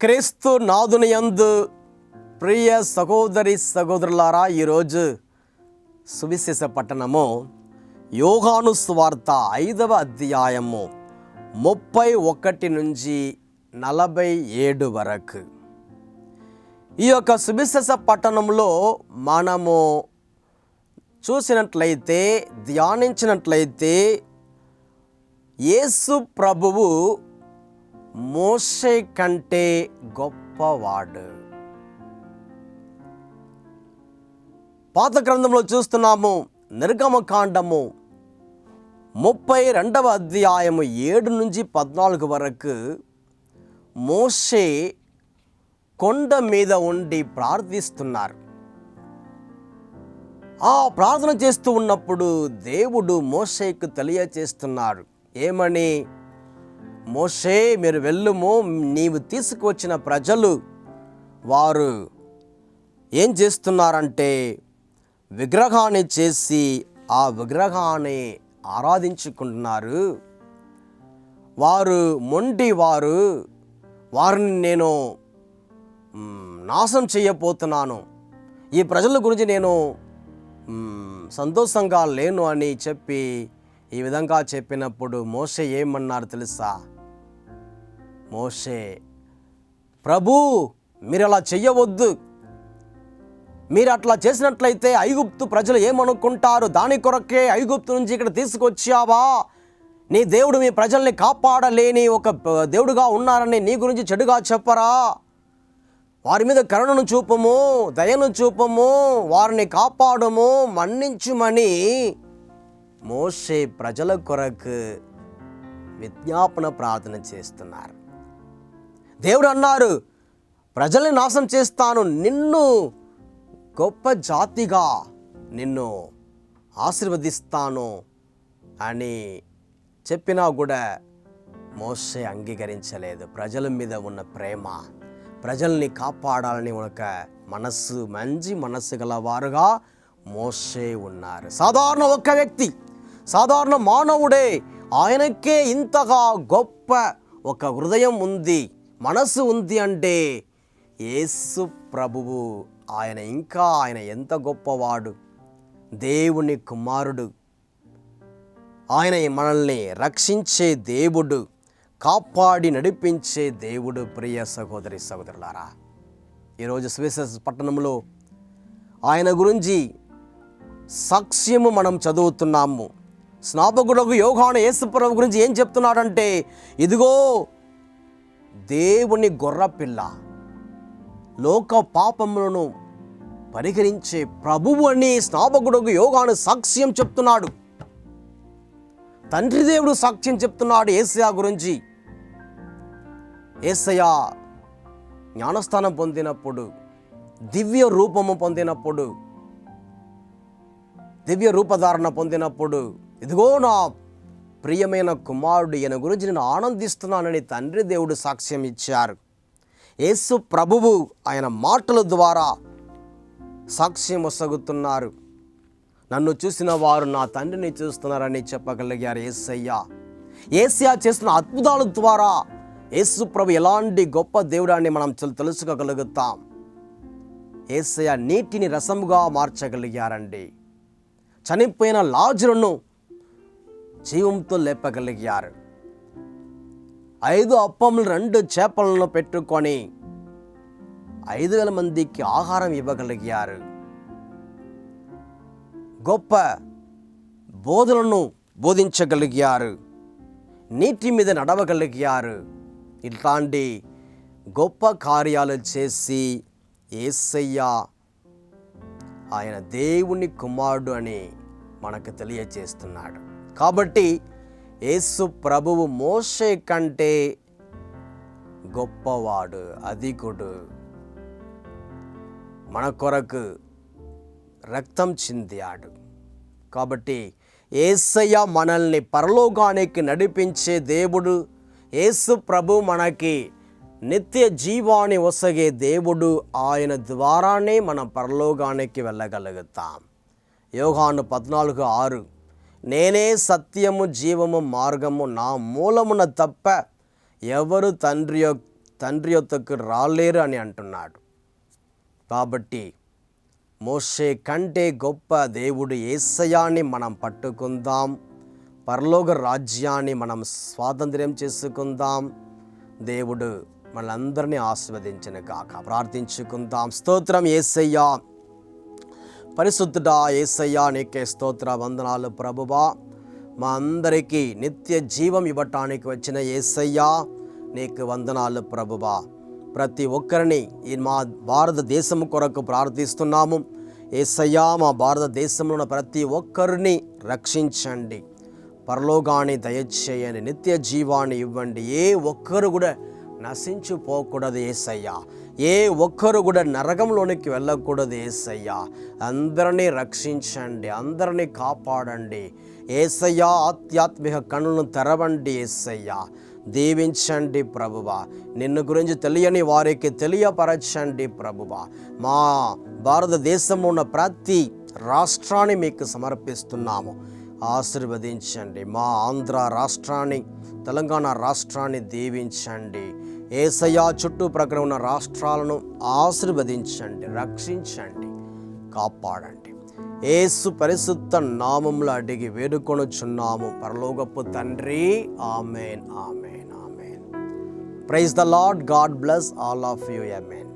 క్రీస్తు నాదునియందు ప్రియ సహోదరి సహోదరులారా ఈరోజు సువిశేష పట్టణము యోగాను స్వార్త ఐదవ అధ్యాయము ముప్పై ఒకటి నుంచి నలభై ఏడు వరకు. ఈ యొక్క సువిశేష పట్టణంలో మనము చూసినట్లయితే ధ్యానించినట్లయితే యేసు ప్రభువు మోసే కంటే గొప్పవాడు. పాత గ్రంథంలో చూస్తున్నాము నిర్గమకాండము ముప్పై రెండవ అధ్యాయము ఏడు నుంచి పద్నాలుగు వరకు మోసే కొండ మీద ఉండి ప్రార్థిస్తున్నారు. ఆ ప్రార్థన చేస్తూ ఉన్నప్పుడు దేవుడు మోసేకు తెలియచేస్తున్నారు ఏమని? మోషే మీరు వెళ్ళుము. నీవు తీసుకువచ్చిన ప్రజలు వారు ఏం చేస్తున్నారంటే విగ్రహాన్ని చేసి ఆ విగ్రహాన్ని ఆరాధించుకుంటున్నారు. వారు మొండి వారు. వారిని నేను నాశనం చేయబోతున్నాను. ఈ ప్రజల గురించి నేను సంతోషంగా లేను అని చెప్పి ఈ విధంగా చెప్పినప్పుడు మోస ఏమన్నారు తెలుసా? మోషే ప్రభు మీరు అలా చెయ్యవద్దు. మీరు అట్లా చేసినట్లయితే ఐగుప్తు ప్రజలు ఏమనుకుంటారు? దాని కొరకే ఐగుప్తు నుంచి ఇక్కడ తీసుకొచ్చావా? నీ దేవుడు మీ ప్రజల్ని కాపాడలేని ఒక దేవుడుగా ఉన్నారని నీ గురించి చెడుగా చెప్పరా? వారి మీద కరుణను చూపము దయను చూపము వారిని కాపాడము మన్నించుమని మోషే ప్రజల కొరకు విజ్ఞాపన ప్రార్థన చేస్తున్నారు. దేవుడు అన్నారు ప్రజల్ని నాశనం చేస్తాను. నిన్ను గొప్ప జాతిగా నిన్ను ఆశీర్వదిస్తాను అని చెప్పినా కూడా మోసే అంగీకరించలేదు. ప్రజల మీద ఉన్న ప్రేమ ప్రజల్ని కాపాడాలని ఒక మనస్సు మంచి మనస్సు గల వారుగా మోసే ఉన్నారు. సాధారణ ఒక్క వ్యక్తి సాధారణ మానవుడే. ఆయనకే ఇంతగా గొప్ప ఒక హృదయం ఉంది. మనస్సు ఉంది అంటే యేసు ప్రభువు ఆయన ఇంకా ఆయన ఎంత గొప్పవాడు దేవుని కుమారుడు. ఆయన మనల్ని రక్షించే దేవుడు కాపాడి నడిపించే దేవుడు ప్రియ సహోదరి సహోదరులారా. ఈరోజు స్విసెస్ పట్టణంలో ఆయన గురించి సాక్ష్యము మనం చదువుతున్నాము. స్నాపకుడకు యోగాను యేసుప్రభు గురించి ఏం చెప్తున్నాడంటే ఇదిగో దేవుని గొర్రపిల్ల లోక పాపములను పరిహరించే ప్రభువు అని స్నాపకుడుకు యోగాను సాక్ష్యం చెప్తున్నాడు. తండ్రి దేవుడు సాక్ష్యం చెప్తున్నాడు ఏసయా గురించి. ఏసయా జ్ఞానస్థానం పొందినప్పుడు దివ్య రూపము పొందినప్పుడు దివ్య రూపధారణ పొందినప్పుడు ఇదిగో నా ప్రియమైన కుమారుడు ఈయన గురించి నేను ఆనందిస్తున్నానని తండ్రి దేవుడు సాక్ష్యం ఇచ్చారు. యేసు ప్రభువు ఆయన మాటల ద్వారా సాక్ష్యం వసగుతున్నారు నన్ను చూసిన వారు నా తండ్రిని చూస్తున్నారని చెప్పగలిగారు ఏసయ్య. ఏసయ్య చేస్తున్న అద్భుతాల ద్వారా యేసు ప్రభు ఎలాంటి గొప్ప దేవుడాన్ని మనం తెలుసుకోగలుగుతాం. ఏసయ్య నీటిని రసముగా మార్చగలిగారండి. చనిపోయిన లాజరును జీవంతో లేపగలిగారు. ఐదు అప్పములు రెండు చేపలను పెట్టుకొని ఐదు వేల మందికి ఆహారం ఇవ్వగలిగారు. గొప్ప బోధనను బోధించగలిగారు. నీటి మీద నడవగలిగారు. ఇట్లాంటి గొప్ప కార్యాలు చేసి ఏసయ్య ఆయన దేవుని కుమారుడు అని మనకు తెలియజేస్తున్నాడు. కాబట్టి యేసు ప్రభువు మోషే కంటే గొప్పవాడు అధికుడు. మన కొరకు రక్తం చిందాడు కాబట్టి ఏసయ్య మనల్ని పరలోకానికి నడిపించే దేవుడు యేసు ప్రభు మనకి నిత్య జీవాన్ని ఒసగే దేవుడు ఆయన ద్వారానే మనం పరలోకానికి వెళ్ళగలుగుతాం. యోగాను పద్నాలుగు ఆరు. నేనే సత్యము జీవము మార్గము నా మూలమున తప్ప ఎవరు తండ్రి తండ్రి యొక్కకు రాలేరు అని అంటున్నాడు. కాబట్టి మోషే కంటే గొప్ప దేవుడు ఏసయాన్ని మనం పట్టుకుందాం. పరలోక రాజ్యాన్ని మనం స్వాతంత్ర్యం చేసుకుందాం. దేవుడు మనందరినీ ఆస్వాదించిన కాక ప్రార్థించుకుందాం. స్తోత్రం ఏసయ్యా. పరిశుద్ధుడా ఏసయ్యా నీకే స్తోత్ర వందనాలు ప్రభువా. మా అందరికీ నిత్య జీవం ఇవ్వటానికి వచ్చిన ఏసయ్యా నీకు వందనాలు ప్రభువా. ప్రతి ఒక్కరిని ఈ మా భారతదేశం కొరకు ప్రార్థిస్తున్నాము. ఏసయ్యా మా భారతదేశంలో ఉన్న ప్రతి ఒక్కరిని రక్షించండి. పరలోగాన్ని దయచేయండి నిత్య జీవాన్ని ఇవ్వండి. ఏ ఒక్కరు కూడా నశించిపోకూడదు ఏసయ్యా. ఏ ఒక్కరు కూడా నరకంలోనికి వెళ్ళకూడదు ఏసయ్యా. అందరినీ రక్షించండి అందరినీ కాపాడండి. ఏసయ్యా ఆధ్యాత్మిక కన్నులను తెరవండి ఏసయ్యా. దీవించండి ప్రభువ. నిన్ను గురించి తెలియని వారికి తెలియపరచండి ప్రభువ. మా భారతదేశంలో ఉన్న ప్రతి రాష్ట్రాన్ని మీకు సమర్పిస్తున్నాము. ఆశీర్వదించండి. మా ఆంధ్ర రాష్ట్రాన్ని తెలంగాణ రాష్ట్రాన్ని దీవించండి. ఏసయా చుట్టూ ప్రక్కన ఉన్న రాష్ట్రాలను ఆశీర్వదించండి రక్షించండి కాపాడండి. ఏసు పరిశుద్ధ నామంలో అడిగి వేడుకొనుచున్నాము. పరలోకపు తండ్రి amen amen amen. Praise the Lord God bless all of you amen